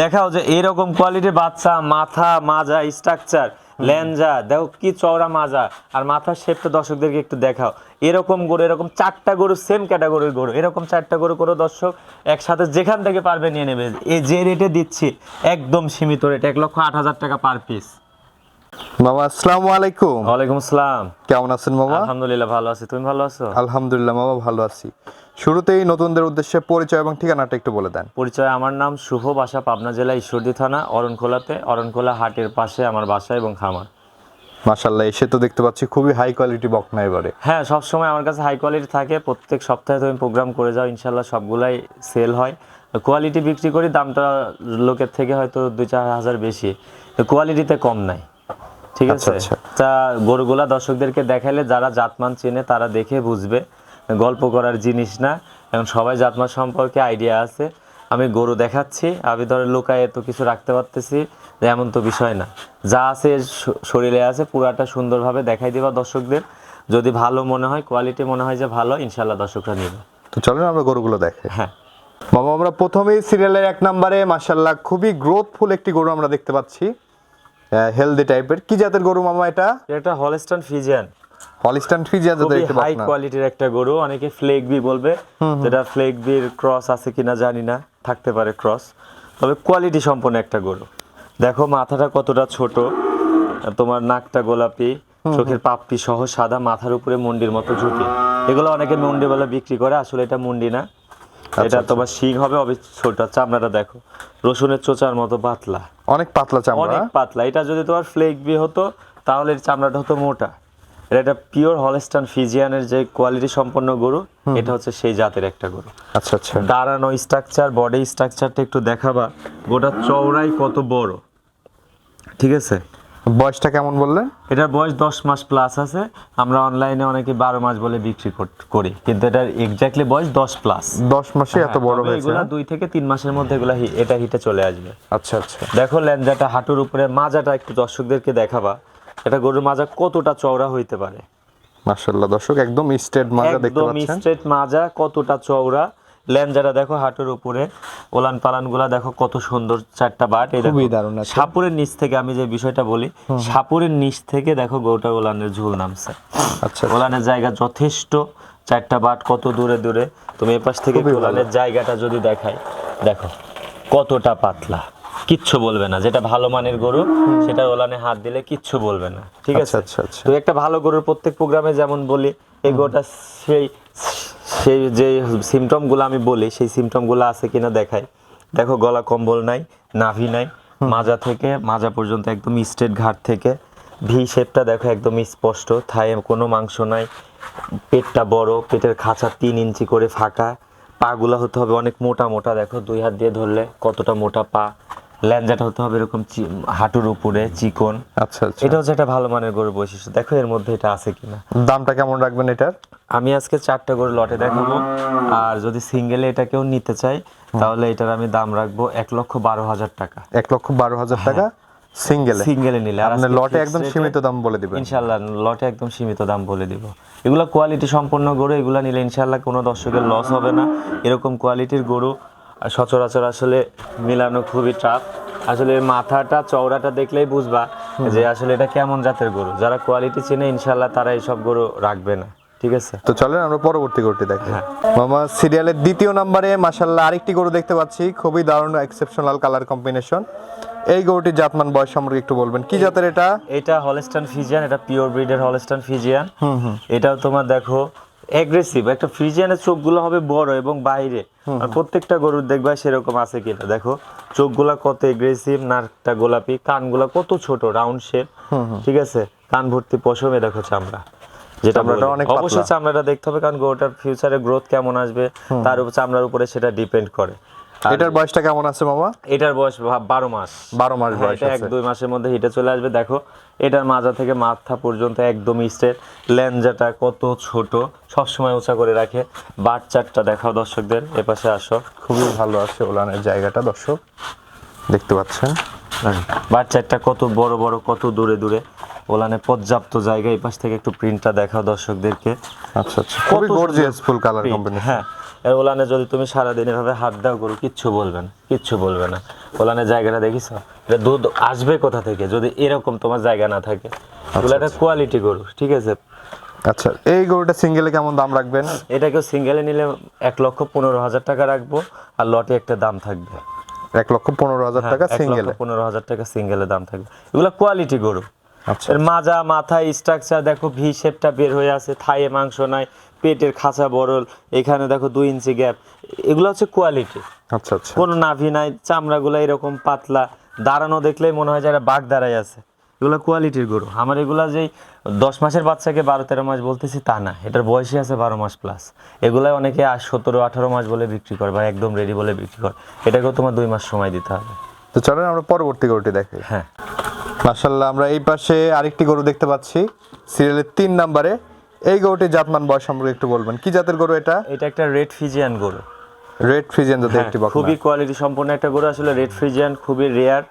দেখাও যে এরকম কোয়ালিটির বাচ্চা, মাথা, মাজা স্ট্রাকচার ল্যাঞ্জা দেখো কি চওড়া মাজা। আর মাথার শেপটা দর্শকদেরকে একটু দেখাও। এরকম গরু, এরকম চারটা গরু সেম ক্যাটাগরির গরু। এরকম চারটা গরু করে দর্শক একসাথে যেখান থেকে পারবে নিয়ে নেবে। এই যে রেটে দিচ্ছি, একদম সীমিত রেট এক লক্ষ আট হাজার টাকা পার পিস মামা আসসালামু আলাইকুম। ওয়ালাইকুম আসসালাম। কেমন আছেন মামা? আলহামদুলিল্লাহ ভালো আছি। তুমি ভালো আছো? আলহামদুলিল্লাহ মামা ভালো আছি। শুরুতেই নতুনদের উদ্দেশ্যে পরিচয় এবং ঠিকানাটা একটু বলে দেন। পরিচয় আমার নাম শুভ বাসা পাবনা জেলা ঈশ্বরদী থানা অরণখোলাতে। অরণখোলা হাটের পাশে আমার বাসা এবং খামার। মাশাল্লাহ এসে তো দেখতে পাচ্ছি খুবই হাই কোয়ালিটি বকনা এবারে। হ্যাঁ সব সময় আমার কাছে হাই কোয়ালিটি থাকে। প্রত্যেক সপ্তাহে তুমি প্রোগ্রাম করে যাও ইনশাল্লাহ সবগুলাই সেল হয়। কোয়ালিটি বিক্রি করি দামটা লোকের থেকে হয়তো দুই চার হাজার বেশি। কোয়ালিটিতে কম নাই। ঠিক আচ্ছা, আছে? আচ্ছা। তা গরুগুলা দর্শকদেরকে দেখাইলে যারা জাতমান চেনে তারা দেখে বুঝবে। গল্প করার জিনিস না। এখন সবাই জাতমান সম্পর্কে আইডিয়া আছে। আমি গরু দেখাচ্ছি। আমি ধরে লোকায় এত কিছু রাখতে পারতেছি যে এমন তো বিষয় না। যা আছে শরীরে আছে পুরাটা সুন্দরভাবে দেখাই দিবা দর্শকদের। যদি ভালো মনে হয় কোয়ালিটি মনে হয় যে ভালো ইনশাল্লাহ দর্শকরা নেবে। তো চলেন আমরা গরুগুলো দেখে হ্যাঁ। মামা আমরা প্রথমেই সিরিয়ালের এক নম্বরে মাশাল্লাহ খুবই গ্রোথফুল একটি গরু আমরা দেখতে পাচ্ছি। হেলদি টাইপের কি জাতের গরু মামা এটা? এটা হলস্টান ফিজিয়ান হলিস্টান ফ্রিজিয়ান জাতের খুবই একটি হাই কোয়ালিটির একটা গরু। অনেকে ফ্লেক বি বলবে। যেটা ফ্লেক বির ক্রস আছে কিনা জানি না। থাকতে পারে ক্রস তবে কোয়ালিটি সম্পন্ন একটা গরু। দেখো মাথাটা কতটা ছোট। তোমার নাকটা গোলাপি। চোখের পাপড়ি সহ সাদা মাথার উপরে মুন্ডির মতো ঝুঁকি। এগুলো অনেকে মুন্ডি বলে বিক্রি করে। আসলে এটা মুন্ডি না। এটা তোমার শিং হবে অবে ছোট চামড়াটা দেখো। রসুনের চোচার মতো পাতলা। অনেক পাতলা চামড়া। অনেক পাতলা। এটা যদি তোমার ফ্লেক বি হতো তাহলে এর চামড়াটা হতো মোটা। এটা একটা পিওর হলস্টান ফিজিয়ানের যে কোয়ালিটি সম্পন্ন গরু এটা হচ্ছে সেই জাতের একটা গরু। আচ্ছা আচ্ছা। দাঁড়ানো স্ট্রাকচার বডি স্ট্রাকচারটা একটু দেখাবা। গোটা চওড়াই কত বড়। ঠিক আছে? বয়সটা কেমন বললেন এটার বয়স দশ মাস প্লাস আছে। আমরা অনলাইনে অনেকে বারো মাস বলে বিক্রি করি কিন্তু এটার এক্স্যাক্টলি বয়স দশ প্লাস দশ মাসে এত বড় হয়েছে এগুলা হ্যাঁ? দুই থেকে তিন মাসের মধ্যে এগুলা এটা হিটে চলে আসবে। আচ্ছা আচ্ছা। দেখো ল্যাঞ্জাটা হাঁটুর উপরে মাজাটা একটু দর্শকদেরকে দেখাবা। এটা গরুর মাজা কতটা চওড়া হইতে পারে? মাশাল্লাহ দর্শক একদম স্ট্রেট মাজা দেখতে পাচ্ছেন। একদম স্ট্রেট মাজা কতটা চওড়া। ল্যাঞ্জাটা দেখো হাঁটুর উপরে। ওলান পালানগুলা দেখো কত সুন্দর চারটা বাট। খুবই দারুণ আছে। সাপুরের নিচ থেকে আমি যে বিষয়টা বলি সাপুরের নিচ থেকে দেখো গরুটা ওলানের ঝুল নামছে। আচ্ছা। ওলানের জায়গা যথেষ্ট চারটা বাট কত দূরে দূরে। তুমি এপাশ থেকে ওলানের জায়গাটা যদি দেখাই দেখো কতটা পাতলা। কিচ্ছু বলবে না যেটা ভালো মানের গরু সেটা ওলানে হাত দিলে কিচ্ছু বলবে না ঠিক আচ্ছা আছে? আচ্ছা আচ্ছা। তো একটা ভালো গরুর প্রত্যেক প্রোগ্রামে যেমন বলি এই গরুটা সেই সেই যে সিমটমগুলো আমি বলি সেই সিমটমগুলো আছে কিনা দেখাই। দেখো গলা কম্বল নাই নাভি নাই মাজা থেকে মাজা পর্যন্ত একদম স্ট্রেট ঘাট থেকে। ভি শেপটা দেখো একদম স্পষ্ট থায়ে কোনো মাংস নাই পেটটা বড় পেটের খাঁচা তিন ইঞ্চি করে ফাঁকা। পাগুলো হতে হবে অনেক মোটা মোটা দেখো দুই হাত দিয়ে ধরলে কতটা মোটা পা। ল্যাঞ্জাটা হতে হবে এরকম হাঁটুর উপরে চিকন। আচ্ছা আচ্ছা। এটা হচ্ছে একটা ভালো মানের গরুর বৈশিষ্ট্য। দেখো এর মধ্যে এটা আছে কিনা। দামটা কেমন রাখবেন এটার? আমি আজকে চারটা গরু লটে দেখাবো। আর যদি সিঙ্গেলে এটা কেউ নিতে চাই তাহলে এটার আমি দাম রাখব এক লক্ষ বারো হাজার টাকা। এক লক্ষ বারো হাজার টাকা সিঙ্গেলে। সিঙ্গেলে নিলে। আপনি লটে একদম সীমিত দাম বলে দিবেন। ইনশাল্লাহ লটে একদম সীমিত দাম বলে দিব। এগুলো কোয়ালিটি সম্পন্ন গরু এগুলো নিলে ইনশাল্লাহ কোনো দর্শকের লস হবে না। এরকম কোয়ালিটির গরু সচরাচর আসলে মিলানো খুবই টাফ আসলে মাথাটা চওড়াটা দেখলেই বুঝবা যে আসলে এটা কেমন জাতের গরু। যারা কোয়ালিটি চেনে ইনশাল্লাহ তারা এইসব গরু রাখবে না। ঠিক আছে? তো চলেন আমরা পরবর্তী গরুটি দেখি। হ্যাঁ। মামা সিরিয়ালের দ্বিতীয় নম্বরে মাশাল্লাহ আরেকটি গরু দেখতে পাচ্ছি। খুবই দারুণ এক্সেপশনাল কালার কম্বিনেশন এই গরুটির জাতমান বয়স সম্পর্কে একটু বলবেন। কি জাতের এটা? এটা হলস্টান ফিজিয়ান এটা পিওর ব্রিডের হলস্টান ফিজিয়ান এটাও তোমার দেখো অ্যাগ্রেসিভ একটা ফ্রিজিয়ানের চোখগুলো হবে বড় এবং বাইরে। আর প্রত্যেকটা গরুর দেখবা সেরকম আছে কিনা। দেখো চোখগুলা কত এগ্রেসিভ নাকটা গোলাপি কানগুলা কত ছোট রাউন্ড শেপ ঠিক আছে? কান ভর্তি পশমে দেখো চামড়া। যেটা আমরা অনেক অবশ্যই চামড়াটা দেখতে হবে কারণ গরুটার ফিউচারে গ্রোথ কেমন আসবে তার উপর চামড়ার উপরে সেটা ডিপেন্ড করে। এটার বয়সটা কেমন আছে মামা? এটার বয়স বারো মাস। বারো মাস হ্যাঁ, বয়স এক দুই মাসের মধ্যে হিটে চলে আসবে। দেখো এটার মাজা থেকে মাথা পর্যন্ত একদম স্ট্রেট ল্যাঞ্জাটা কত ছোট সব সময় উঁচা করে রাখে। বাট চারটা দেখাও দর্শকদের এপাশে আসো। খুবই ভালো আছে ওলানের জায়গাটা দর্শক। দেখতে পাচ্ছেন? বাট চারটা কত বড় বড় কত দূরে দূরে। ওলানে পর্যাপ্ত জায়গা এই পাশ থেকে একটু প্রিন্টটা দেখাও দর্শকদেরকে। আচ্ছা আচ্ছা। খুবই গর্জিয়াস ফুল কালার কম্বিনেশন হ্যাঁ। ওলানে যদি তুমি সারাদিন এভাবে হাত দাও গরু কিচ্ছু বলবে না কিচ্ছু বলবে না। ওলানের জায়গাটা দেখিস? এটা দুধ আসবে কোথা থেকে? যদি এরকম তোমার জায়গা না থাকে এগুলো একটা কোয়ালিটি গরু ঠিক আছে? আচ্ছা এই গরুটা সিঙ্গেলে কেমন দাম রাখবেন? এটাকেও সিঙ্গেলে নিলে এক লক্ষ পনেরো হাজার টাকা রাখব আর লটে একটা দাম থাকবে। এক লক্ষ পনেরো হাজার হ্যাঁ, টাকা সিঙ্গেলে পনেরো হাজার টাকা সিঙ্গেলে দাম থাকবে। এগুলো কোয়ালিটি গরু। আচ্ছা। এর মাজা মাথা স্ট্রাকচার দেখো ভি শেপটা বের হয়ে আছে থায়ে মাংস নাই পেটের খাঁচা বড়ল এখানে দেখো দুই ইঞ্চি গ্যাপ এগুলো হচ্ছে কোয়ালিটি আচ্ছা আচ্ছা। কোনো নাভি নাই চামড়াগুলো এরকম পাতলা। দাঁড়ানো দেখলেই মনে হয় যে একটা বাঘ দাঁড়াই আছে। এগুলো কোয়ালিটির গরু। আমার এগুলা যেই দশ মাসের বাচ্চাকে বারো তেরো মাস বলতেছি তা না। এটার বয়সই আছে বারো মাস প্লাস এগুলাই অনেকে সতেরো আঠারো মাস বলে বিক্রি করে বা একদম রেডি বলে বিক্রি করে। এটাকেও তোমার দুই মাস সময় দিতে হবে। তো চলেন আমরা পরবর্তী গরুটি দেখি। হ্যাঁ। মাশাল্লাহ আমরা এই পাশে আরেকটি গরু দেখতে পাচ্ছি। সিরিয়ালের তিন নাম্বারে এই গরুটির জাতমান বয়স সম্পর্কে একটু বলবেন। কি জাতের গরু এটা? এটা একটা রেড ফিজিয়ান গরু। রেড ফ্রিজেন জাতের হ্যাঁ, একটি বকনা। খুবই কোয়ালিটি সম্পন্ন একটা গরু আসলে রেড ফ্রিজিয়ান খুবই রেয়ার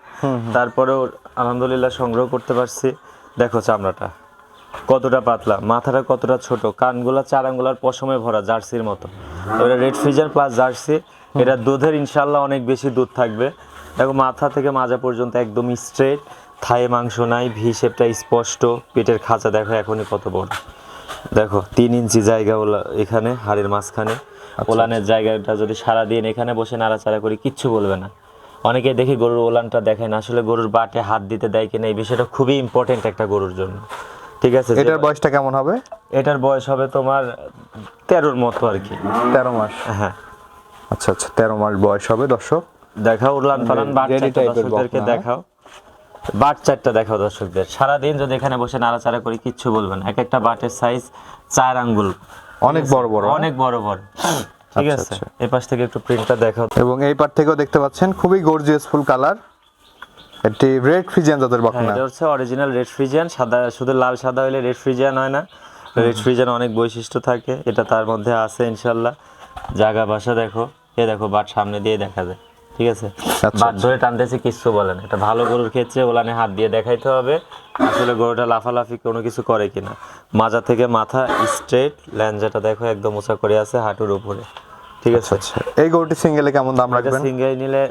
তারপরেও আলহামদুলিল্লাহ সংগ্রহ করতে পারছি। দেখো চামড়াটা কতটা পাতলা মাথাটা কতটা ছোট কানগুলা চার আঙ্গুলার পশমে ভরা জার্সির মতো। এবারে রেড ফ্রিজিয়ান প্লাস জার্সি এটা দুধের ইনশাল্লাহ অনেক বেশি দুধ থাকবে। দেখো মাথা থেকে মাজা পর্যন্ত একদম স্ট্রেট থায়ে মাংস নাই ভি শেপটা স্পষ্ট পেটের খাঁচা দেখো এখনই কত বড়। দেখো তিন ইঞ্চি জায়গা ওলা এখানে হাড়ের মাঝখানে। ওলানের জায়গাটা যদি সারাদিন এখানে বসে নাড়াচাড়া করি কিচ্ছু বলবে না। অনেকে দেখি গরুর ওলানটা দেখে না আসলে গরুর বাটে হাত দিতে দেয় কিনা এই বিষয়টা খুবই ইম্পর্টেন্ট একটা গরুর জন্য। ঠিক আছে এটার বয়সটা কেমন হবে? এটার বয়স হবে তোমার তেরোর মতো আর কি। তেরো মাস? হ্যাঁ। আচ্ছা আচ্ছা তেরো মাস বয়স হবে দর্শক। দেখাও type এর দর্শকদেরকে দেখাও। বাট চারটা দেখাও দর্শকদের। সারাদিন যদি এখানে বসে নাড়াচাড়া করি কিচ্ছু বলবে না। এক একটা বাটের সাইজ চার আঙ্গুল। অনেক বড় বড় হ্যাঁ? অনেক বড় বড়। ঠিক আচ্ছা, আছে? আচ্ছা। এই পাশ থেকে একটু প্রিন্টটা দেখাও। এবং এই পার থেকেও দেখতে পাচ্ছেন খুবই গর্জিয়াস ফুল কালার একটি রেড ফ্রিজেন জাতের হ্যাঁ বকনা। এটা হচ্ছে অরিজিনাল রেড ফ্রিজিয়ান সাদা শুধু লাল সাদা হলে রেড ফ্রিজিয়ান হয় না। রেড ফ্রিজিয়ান অনেক বৈশিষ্ট্য থাকে। এটা তার মধ্যে আছে ইনশাল্লাহ। জায়গা বাসা দেখো। এ দেখো বাট সামনে দিয়ে দেখা যায়। ঠিক আছে? আচ্ছা, বাট ধরে টানতেছে কিচ্ছু বলে না। এটা ভালো গরুর ক্ষেত্রে ওলানে হাত দিয়ে দেখাইতে হবে আসলে গরুটা লাফালাফি কোনো কিছু করে কিনা। মাজা থেকে মাথা স্ট্রেট ল্যাঞ্জাটা দেখো একদম উঁচা করে আছে হাঁটুর উপরে। ঠিক আছে? আচ্ছা। এই গরুটি সিঙ্গেলে কেমন দাম রাখবেন? সিঙ্গেল নিলে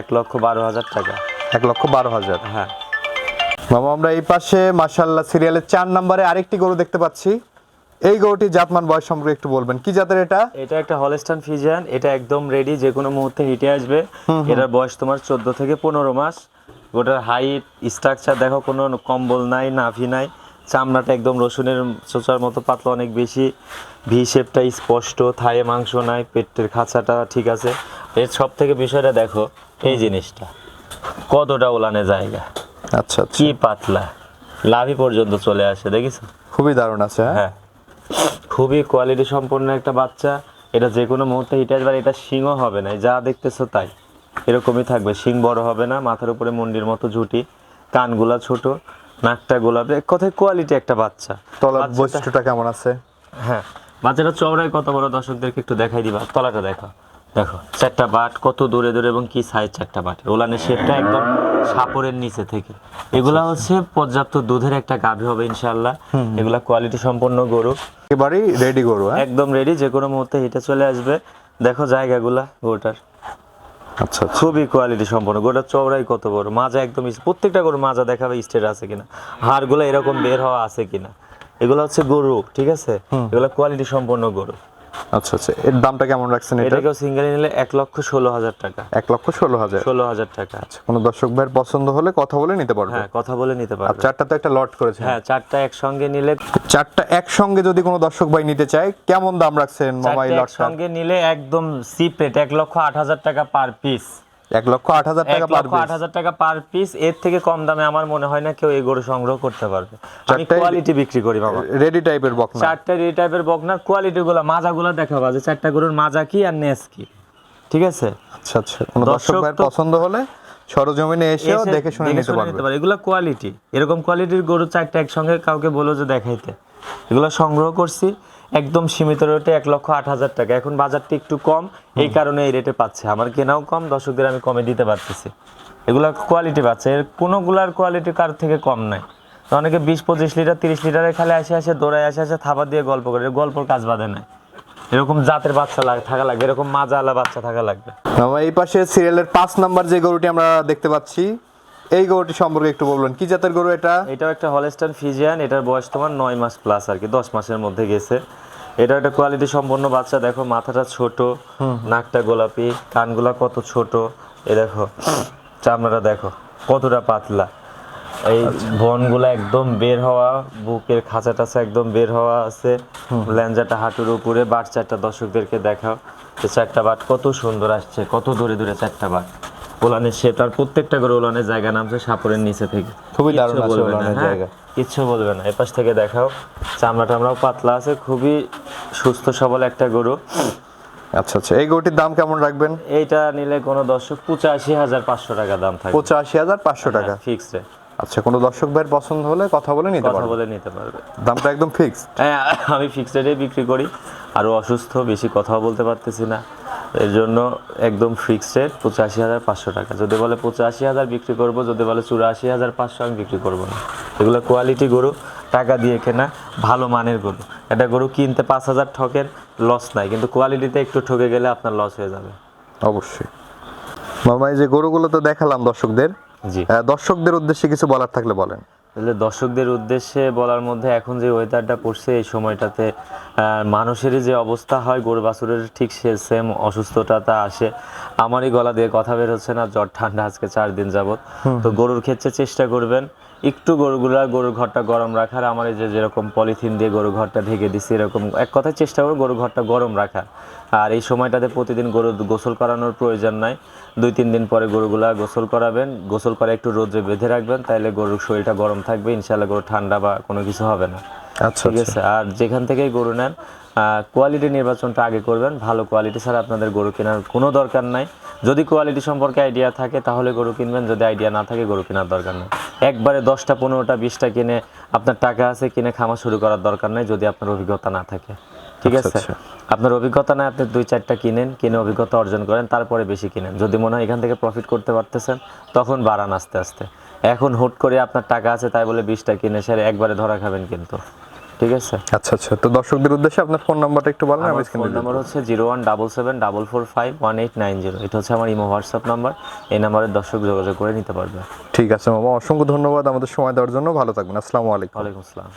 এক লক্ষ বারো হাজার টাকা। এক লক্ষ বারো হাজার। হ্যাঁ। মামা আমরা এই পাশে মাশাল্লাহ সিরিয়ালের চার নম্বরে আরেকটি গরু দেখতে পাচ্ছি। এই গরুটি জাতমান বয়স সম্পর্কে একটু বলবেন। কি জাতের এটা? এটা একটা হলস্টান ফিজিয়ান এটা একদম রেডি যে কোনো মুহূর্তে হিটে আসবে। এটার বয়স তোমার চোদ্দ থেকে পনেরো মাস। গোটার হাইট স্ট্রাকচার দেখো কোনো কম্বল নাই নাভি নাই। চামড়াটা একদম রসুনের চোচার মতো পাতলা অনেক বেশি। ভি শেপটা স্পষ্ট থায়ে মাংস নাই পেটের খাঁচাটা ঠিক আছে। এর সব থেকে বিষয়টা দেখো এই জিনিসটা। কতটা ওলানে জায়গা। আচ্ছা আচ্ছা। কি পাতলা। লাভি পর্যন্ত চলে আসে দেখিস খুবই দারুণ আছে হ্যাঁ? হ্যাঁ। খুবই কোয়ালিটি সম্পন্ন একটা বাচ্চা। এটা যে কোনো মুহূর্তে হিটে আসবে এটা শিংও হবে না। যা দেখতেছো তাই। এরকমই থাকবে। শিং বড় হবে না মাথার উপরে মন্ডির মতো ঝুটি। কানগুলা ছোট নাকটা গোলাপি। এক কথায় কোয়ালিটি একটা বাচ্চা। তলার বৈশিষ্ট্যটা কেমন আছে? হ্যাঁ। বাচ্চাটা চওড়ায় কত বড় দর্শকদেরকে একটু দেখাই দিবা। তলাটা দেখো দেখো চারটা বাট কত দূরে দূরে এবং কি সাইজ চারটা বাট। ওলানের শেপটা একদম সাপরের নিচে থেকে। এগুলা হচ্ছে পর্যাপ্ত দুধের একটা গাভী হবে ইনশাল্লাহ এগুলা কোয়ালিটি সম্পন্ন গরু। একেবারেই রেডি গরু হ্যাঁ? একদম রেডি যে কোনো মুহূর্তে হিটে চলে আসবে। দেখো জায়গাগুলা গরুটার। আচ্ছা আচ্ছা। খুবই কোয়ালিটি সম্পন্ন। গরুটার চওড়াই কত বড় মাজা একদম প্রত্যেকটা গরু মাজা দেখাবে স্টেট আছে কিনা। হাড়গুলো এরকম বের হওয়া আছে কিনা। এগুলো হচ্ছে গরু ঠিক আছে? এগুলো কোয়ালিটি সম্পন্ন গরু। আচ্ছা আচ্ছা। এর দামটা কেমন রাখছেন এটা? এটাকেও সিঙ্গেল নিলে এক লক্ষ ষোলো হাজার টাকা। এক লক্ষ ষোলো হাজার। ষোলো হাজার টাকা। কোনো দর্শক ভাইয়ের পছন্দ হলে কথা বলে নিতে পারবে। হ্যাঁ কথা বলে নিতে পারবে। চারটা তো একটা লট করেছে হ্যাঁ চারটা একসঙ্গে নিলে চারটা একসঙ্গে যদি কোনো দর্শক ভাই নিতে চায় কেমন দাম রাখছেন মোবাইল লট সঙ্গে নিলে একদম সিপ রেট এক লক্ষ আট হাজার টাকা পার পিস এক লক্ষ আট হাজার টাকা পার আট হাজার টাকা পার পিস এর থেকে কম দামে আমার মনে হয় না কেউ এই গরু সংগ্রহ করতে পারবে। আমি কোয়ালিটি বিক্রি করি বাবা। রেডি টাইপের বকনা। চারটা এই টাইপের বকনার কোয়ালিটি গুলো মাজা গুলো দেখাবা যে চারটা গরুর মাজা কি আর নেস কি। ঠিক আছে? আচ্ছা আচ্ছা। কোনো দর্শক ভাইয়ের পছন্দ হলে সরজমিনে এসেও এসে দেখে শুনে নিতে পারবে। এগুলো কোয়ালিটি এরকম কোয়ালিটির গরু চারটা একসঙ্গে কাউকে বলো যে দেখাইতে। এগুলো সংগ্রহ করছি। একদম সীমিত রেটে এক লক্ষ আট হাজার টাকা। এখন বাজারটি একটু কম এই কারণে এই রেটে পাচ্ছে। আমার কেনাও কম দর্শকদের আমি কমে দিতে পারতেছি। এগুলা কোয়ালিটি পাচ্ছে। এর কোনোগুলার কোয়ালিটি কার থেকে কম নাই। অনেকে বিশ পঁচিশ লিটার তিরিশ লিটারের খালি আসে আসে দৌড়ায় আসে আসে থাবা দিয়ে গল্প করে। গল্পর কাজ বাঁধে নাই। এরকম জাতের বাচ্চা লাগ- থাকা লাগবে। এরকম মাজালা বাচ্চা থাকা লাগবে। এই পাশে সিরিয়ালের পাঁচ নাম্বার যে গরুটি আমরা দেখতে পাচ্ছি এই গরুটি সম্পর্কে একটু বলবেন। কি জাতের গরু এটা? এটাও একটা হলেস্টান ফিজিয়ান এটার বয়স তোমার নয় মাস প্লাস আর কি দশ মাসের মধ্যে গেছে। এটা একটা কোয়ালিটি সম্পন্ন বাচ্চা দেখো মাথাটা ছোট নাকটা গোলাপি কানগুলা কত ছোট এ দেখো চামড়াটা দেখো কতটা পাতলা। এই বনগুলা একদম বের হওয়া বুকের খাঁচা টাচা একদম বের হওয়া আছে। ল্যাঞ্জাটা হাঁটুর উপরে বাট চারটা দর্শকদেরকে দেখাও যে চারটা বাট কত সুন্দর আসছে কত দূরে দূরে চারটা বাট। ওলানের শেপ আর প্রত্যেকটা করে ওলানের জায়গা নামছে সাপরের নিচে থেকে। খুবই দারুণ আছে ওলানের হ্যাঁ, জায়গা। কিচ্ছু বলবে না। এপাশ থেকে দেখাও। চামড়া টামড়াও পাতলা আছে খুবই সুস্থ সবল একটা গরু। আচ্ছা আচ্ছা। এই গরুটির দাম কেমন রাখবেন? এইটা নিলে কোনো দর্শক পঁচাশি হাজার পাঁচশো টাকা দাম থাকে পঁচাশি হাজার পাঁচশো টাকা? ফিক্স রে আচ্ছা কোনো দর্শক ভাইয়ের পছন্দ হলে কথা বলে নিতে কথা বলে নিতে পারবে। দামটা একদম ফিক্স হ্যাঁ আমি ফিক্সড রেটে বিক্রি করি। আরও অসুস্থ বেশি কথাও বলতে পারতেছি না। এর জন্য একদম ফিক্সড রেট পঁচাশি হাজার পাঁচশো টাকা। যদি বলে পঁচাশি হাজার বিক্রি করব যদি বলে চুরাশি হাজার পাঁচশো আমি বিক্রি করব না। এগুলো কোয়ালিটি গরু টাকা দিয়ে কেনা ভালো মানের গরু। এটা গরু কিনতে পাঁচ হাজার ঠকের লস নাই কিন্তু কোয়ালিটিতে একটু ঠকে গেলে আপনার লস হয়ে যাবে। অবশ্যই। মামা এই যে গরুগুলো তো দেখালাম দর্শকদের। জি। দর্শকদের উদ্দেশ্যে কিছু বলার থাকলে বলেন। তাহলে দর্শকদের উদ্দেশ্যে বলার মধ্যে এখন যে ওয়েদারটা পড়ছে এই সময়টাতে আহ, মানুষেরই যে অবস্থা হয় গরু বাছুরের ঠিক সে সেম অসুস্থতাটা আসে। আমারই গলা দিয়ে কথা বের হচ্ছে না জ্বর ঠান্ডা আজকে চার দিন যাবত তো গরুর ক্ষেত্রে চেষ্টা করবেন একটু গরুগুলা গরুর ঘরটা গরম রাখার আমার এই যে যেরকম পলিথিন দিয়ে গরুর ঘরটা ঢেকে দিছি এরকম এক কথায় চেষ্টা করব গরুর ঘরটা গরম রাখার। আর এই সময়টাতে প্রতিদিন গরু গোসল করানোর প্রয়োজন নাই। দুই তিন দিন পরে গরুগুলা গোসল করাবেন। গোসল করে একটু রোদ্রে বেঁধে রাখবেন তাহলে গরুর শরীরটা গরম থাকবে ইনশাল্লাহ গরু ঠান্ডা বা কোনো কিছু হবে না। আচ্ছা ঠিক আছে? আর যেখান থেকেই গরু নেন কোয়ালিটি নির্বাচনটা আগে করবেন ভালো কোয়ালিটি ছাড়া আপনাদের গরু কেনার কোনো দরকার নাই। যদি কোয়ালিটি সম্পর্কে আইডিয়া থাকে তাহলে গরু কিনবেন যদি আইডিয়া না থাকে গরু কেনার দরকার নেই। একবারে দশটা পনেরোটা বিশটা কিনে আপনার টাকা আছে কিনে খামা শুরু করার দরকার নেই যদি আপনার অভিজ্ঞতা না থাকে। ঠিক আচ্ছা, আছে? আচ্ছা। আপনার অভিজ্ঞতা নাই আপনি দুই চারটা কিনেন কিনে অভিজ্ঞতা অর্জন করেন তারপরে বেশি কিনেন। যদি মনে হয় এখান থেকে প্রফিট করতে পারতেছেন তখন বাড়ান আস্তে আস্তে। এখন হুট করে আপনার টাকা আছে তাই বলে বিশটা কিনে সেরে একবারে ধরা খাবেন কিন্তু। ঠিক আছে? আচ্ছা আচ্ছা। তো দর্শকদের উদ্দেশ্যে আপনার ফোন নাম্বারটা একটু বলেন আমি স্ক্রিনে ফোন নাম্বার হচ্ছে zero one double seven double four five one eight nine zero. এটা হচ্ছে আমার ইমো হোয়াটসঅ্যাপ নাম্বার। এই নম্বরে দর্শক যোগাযোগ করে নিতে পারবে। ঠিক আছে মামা। অসংখ্য ধন্যবাদ আমাদের সময় দেওয়ার জন্য। ভালো থাকবেন। আসসালামু আলাইকুম। ওয়া আলাইকুম আসসালাম।